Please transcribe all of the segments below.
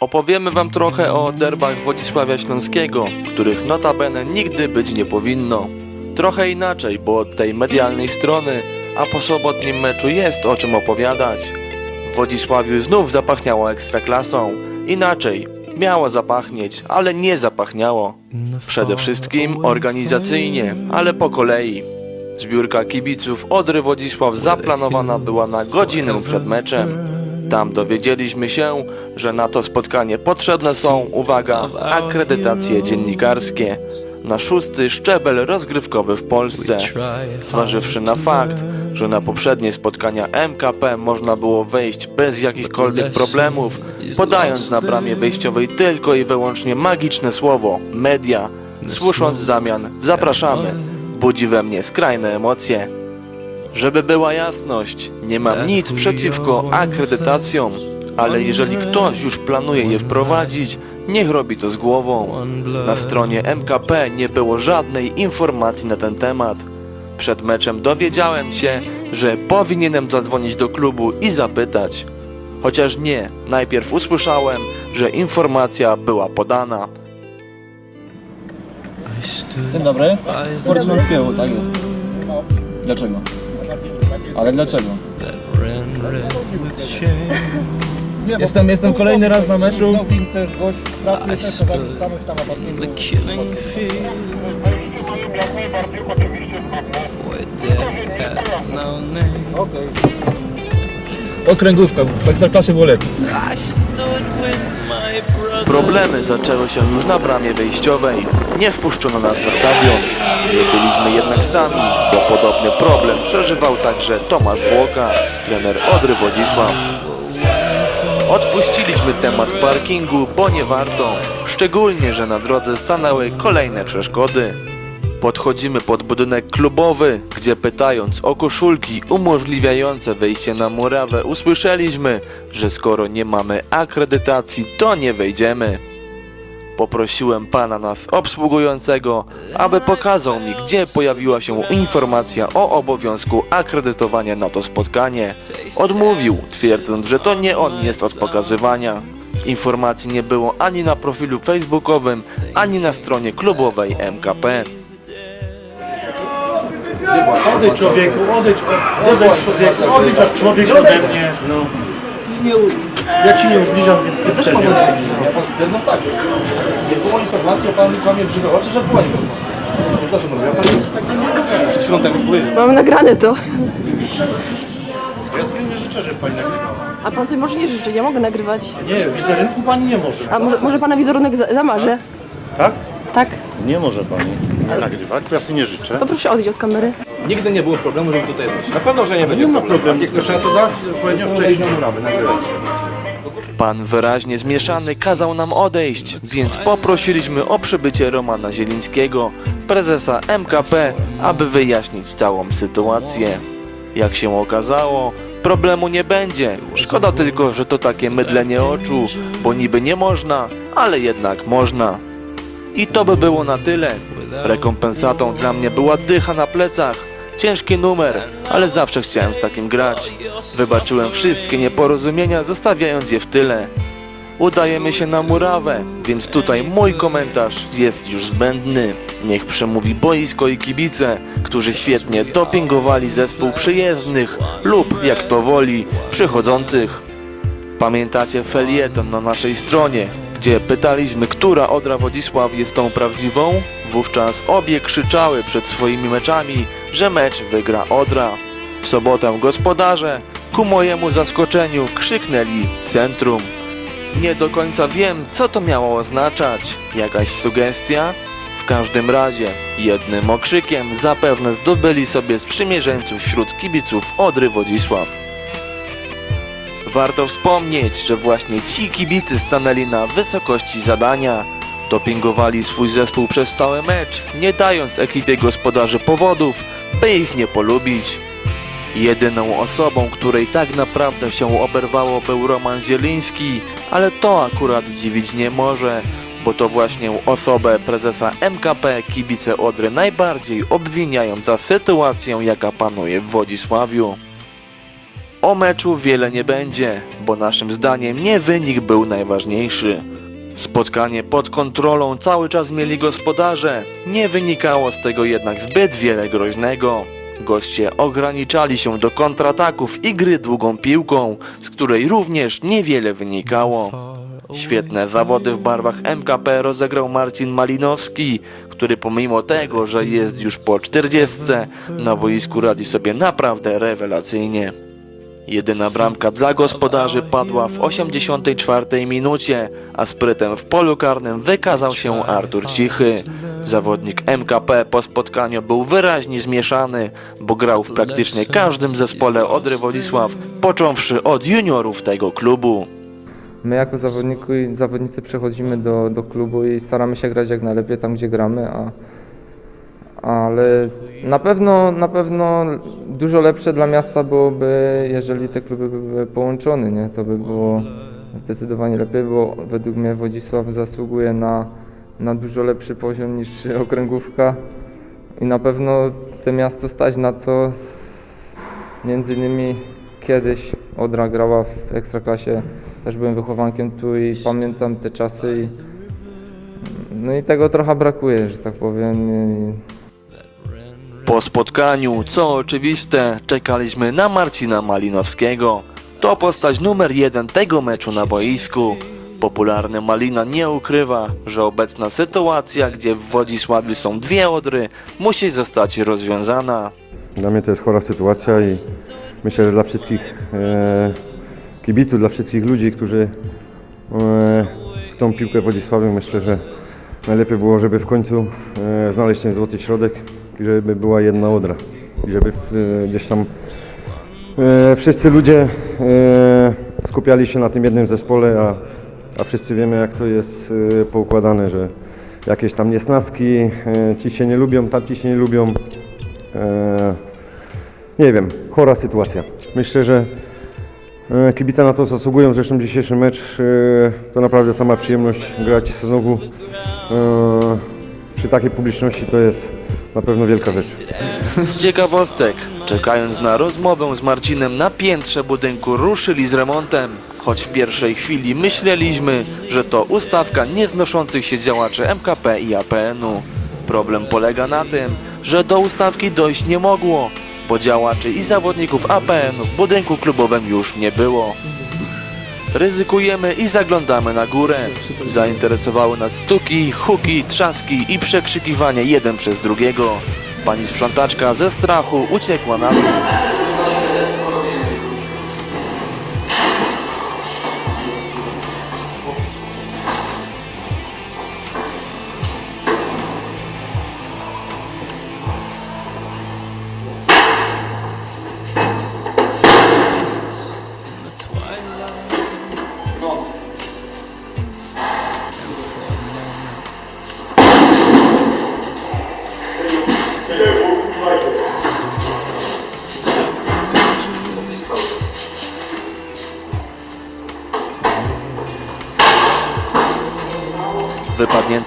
Opowiemy wam trochę o derbach Wodzisławia Śląskiego, których notabene nigdy być nie powinno. Trochę inaczej, bo od tej medialnej strony, a po sobotnim meczu jest o czym opowiadać. W Wodzisławiu znów zapachniało ekstraklasą. Inaczej, miało zapachnieć, ale nie zapachniało. Przede wszystkim organizacyjnie, ale po kolei. Zbiórka kibiców Odry Wodzisław zaplanowana była na godzinę przed meczem. Tam dowiedzieliśmy się, że na to spotkanie potrzebne są, uwaga, akredytacje dziennikarskie na szósty szczebel rozgrywkowy w Polsce. Zważywszy na fakt, że na poprzednie spotkania MKP można było wejść bez jakichkolwiek problemów, podając na bramie wyjściowej tylko i wyłącznie magiczne słowo media, słysząc zamian zapraszamy, budzi we mnie skrajne emocje. Żeby była jasność, nie mam nic przeciwko akredytacjom, ale jeżeli ktoś już planuje je wprowadzić, niech robi to z głową. Na stronie MKP nie było żadnej informacji na ten temat. Przed meczem dowiedziałem się, że powinienem zadzwonić do klubu i zapytać. Chociaż nie, najpierw usłyszałem, że informacja była podana. Dzień dobry. Sport Śląskiego, tak jest. Dlaczego? Ale dlaczego? Jestem, jestem kolejny raz na meczu. Też gość pracy też potrafi stanąć tam na parkingu. The killing field where death had no name. Okej. Okręgówka, w Ekstraklasie było lepiej. I stood with my brother. Problemy zaczęły się już na bramie wyjściowej. Nie wpuszczono nas na stadion. Nie byliśmy jednak sami, bo podobny problem przeżywał także Tomasz Włoka, trener Odry Wodzisław. Odpuściliśmy temat parkingu, bo nie warto, szczególnie, że na drodze stanęły kolejne przeszkody. Podchodzimy pod budynek klubowy, gdzie pytając o koszulki umożliwiające wyjście na murawę, usłyszeliśmy, że skoro nie mamy akredytacji, to nie wejdziemy. Poprosiłem pana nas obsługującego, aby pokazał mi, gdzie pojawiła się informacja o obowiązku akredytowania na to spotkanie. Odmówił, twierdząc, że to nie on jest od pokazywania. Informacji nie było ani na profilu facebookowym, ani na stronie klubowej MKP. Odejdź człowieku, odejdź od, odejdź człowieku, odejdź od człowieka ode mnie. No. Ja ci nie ubliżam, więc ty też nie ubliżam. Ja pan stwierdzam fakt. Nie było informacji, a pan kłamie w żywe oczy, że była informacja. No co, że mówię, pan jest tak przed chwilą tak powiedział. Mam nagrane to. Ja sobie nie życzę, żeby pani nagrywała. A pan sobie może nie życzy, ja mogę nagrywać. Nie, wizerunku pani nie może. A może, może pana wizerunek za, zamarzę? Tak? Tak? Nie może pani nagrywać, bo ja sobie nie życzę. To proszę odejść od kamery. Nigdy nie było problemu, żeby tutaj wejść. Na pewno, że nie będzie Nie ma problemu. problemu, Jak to trzeba to załatwić odpowiednio wcześniej. Pan wyraźnie zmieszany kazał nam odejść, więc poprosiliśmy o przybycie Romana Zielińskiego, prezesa MKP, aby wyjaśnić całą sytuację. Jak się okazało, problemu nie będzie. Szkoda tylko, że to takie mydlenie oczu, bo niby nie można, ale jednak można. I to by było na tyle. Rekompensatą dla mnie była dycha na plecach. Ciężki numer, ale zawsze chciałem z takim grać. Wybaczyłem wszystkie nieporozumienia, zostawiając je w tyle. Udajemy się na murawę, więc tutaj mój komentarz jest już zbędny. Niech przemówi boisko i kibice, którzy świetnie dopingowali zespół przyjezdnych lub, jak to woli, przychodzących. Pamiętacie felieton na naszej stronie, gdzie pytaliśmy, która Odra Wodzisław jest tą prawdziwą? Wówczas obie krzyczały przed swoimi meczami, że mecz wygra Odra. W sobotę gospodarze, ku mojemu zaskoczeniu, krzyknęli centrum. Nie do końca wiem, co to miało oznaczać. Jakaś sugestia? W każdym razie, jednym okrzykiem zapewne zdobyli sobie sprzymierzeńców wśród kibiców Odry Wodzisław. Warto wspomnieć, że właśnie ci kibicy stanęli na wysokości zadania. Dopingowali swój zespół przez cały mecz, nie dając ekipie gospodarzy powodów, by ich nie polubić. Jedyną osobą, której tak naprawdę się oberwało był Roman Zieliński, ale to akurat dziwić nie może, bo to właśnie osobę prezesa MKP kibice Odry najbardziej obwiniają za sytuację, jaka panuje w Wodzisławiu. O meczu wiele nie będzie, bo naszym zdaniem nie wynik był najważniejszy. Spotkanie pod kontrolą cały czas mieli gospodarze, nie wynikało z tego jednak zbyt wiele groźnego. Goście ograniczali się do kontrataków i gry długą piłką, z której również niewiele wynikało. Świetne zawody w barwach MKP rozegrał Marcin Malinowski, który pomimo tego, że jest już po 40, na boisku radzi sobie naprawdę rewelacyjnie. Jedyna bramka dla gospodarzy padła w 84 minucie, a sprytem w polu karnym wykazał się Artur Cichy. Zawodnik MKP po spotkaniu był wyraźnie zmieszany, bo grał w praktycznie każdym zespole Odry Wodzisław, począwszy od juniorów tego klubu. My jako zawodniku- zawodnicy przychodzimy do, do klubu i staramy się grać jak najlepiej tam, gdzie gramy, a, ale na pewno, na pewno dużo lepsze dla miasta byłoby, jeżeli te kluby by były połączone, nie? To by było zdecydowanie lepiej, bo według mnie Wodzisław zasługuje na, na dużo lepszy poziom niż okręgówka i na pewno to miasto stać na to, z, między innymi kiedyś Odra grała w Ekstraklasie, też byłem wychowankiem tu i pamiętam te czasy i no i tego trochę brakuje, że tak powiem. I Po spotkaniu, co oczywiste, czekaliśmy na Marcina Malinowskiego. To postać numer jeden tego meczu na boisku. Popularny Malina nie ukrywa, że obecna sytuacja, gdzie w Wodzisławiu są dwie odry, musi zostać rozwiązana. Dla mnie to jest chora sytuacja i myślę, że dla wszystkich e, kibiców, dla wszystkich ludzi, którzy e, chcą piłkę w Wodzisławiu, myślę, że najlepiej było, żeby w końcu e, znaleźć ten złoty środek i żeby była jedna odra. I żeby e, gdzieś tam e, wszyscy ludzie e, skupiali się na tym jednym zespole, a, a wszyscy wiemy jak to jest poukładane, że jakieś tam niesnaski, ci się nie lubią, tamci się nie lubią. Nie wiem, chora sytuacja. Myślę, że kibice na to zasługują. Zresztą dzisiejszy mecz to naprawdę sama przyjemność grać znowu przy takiej publiczności to jest na pewno wielka rzecz. Z ciekawostek, czekając na rozmowę z Marcinem na piętrze budynku ruszyli z remontem, choć w pierwszej chwili myśleliśmy, że to ustawka nieznoszących się działaczy MKP i APN-u. Problem polega na tym, że do ustawki dojść nie mogło, bo działaczy i zawodników APN-u w budynku klubowym już nie było. Ryzykujemy i zaglądamy na górę. Zainteresowały nas stuki, huki, trzaski i przekrzykiwanie jeden przez drugiego. Pani sprzątaczka ze strachu uciekła na dół.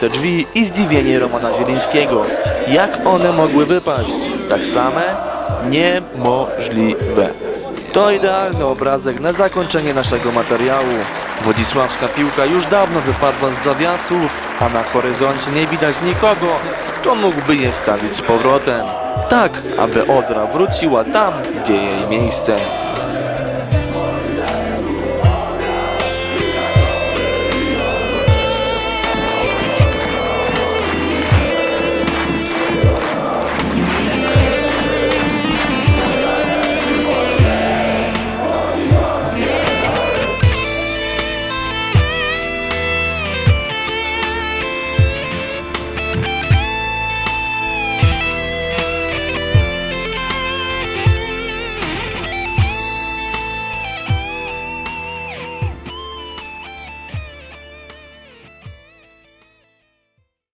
Wypadnięte drzwi i zdziwienie Romana Zielińskiego. Jak one mogły wypaść? Tak same? Niemożliwe. To idealny obrazek na zakończenie naszego materiału. Wodzisławska piłka już dawno wypadła z zawiasów, a na horyzoncie nie widać nikogo, kto mógłby je wstawić z powrotem. Tak, aby Odra wróciła tam, gdzie jej miejsce.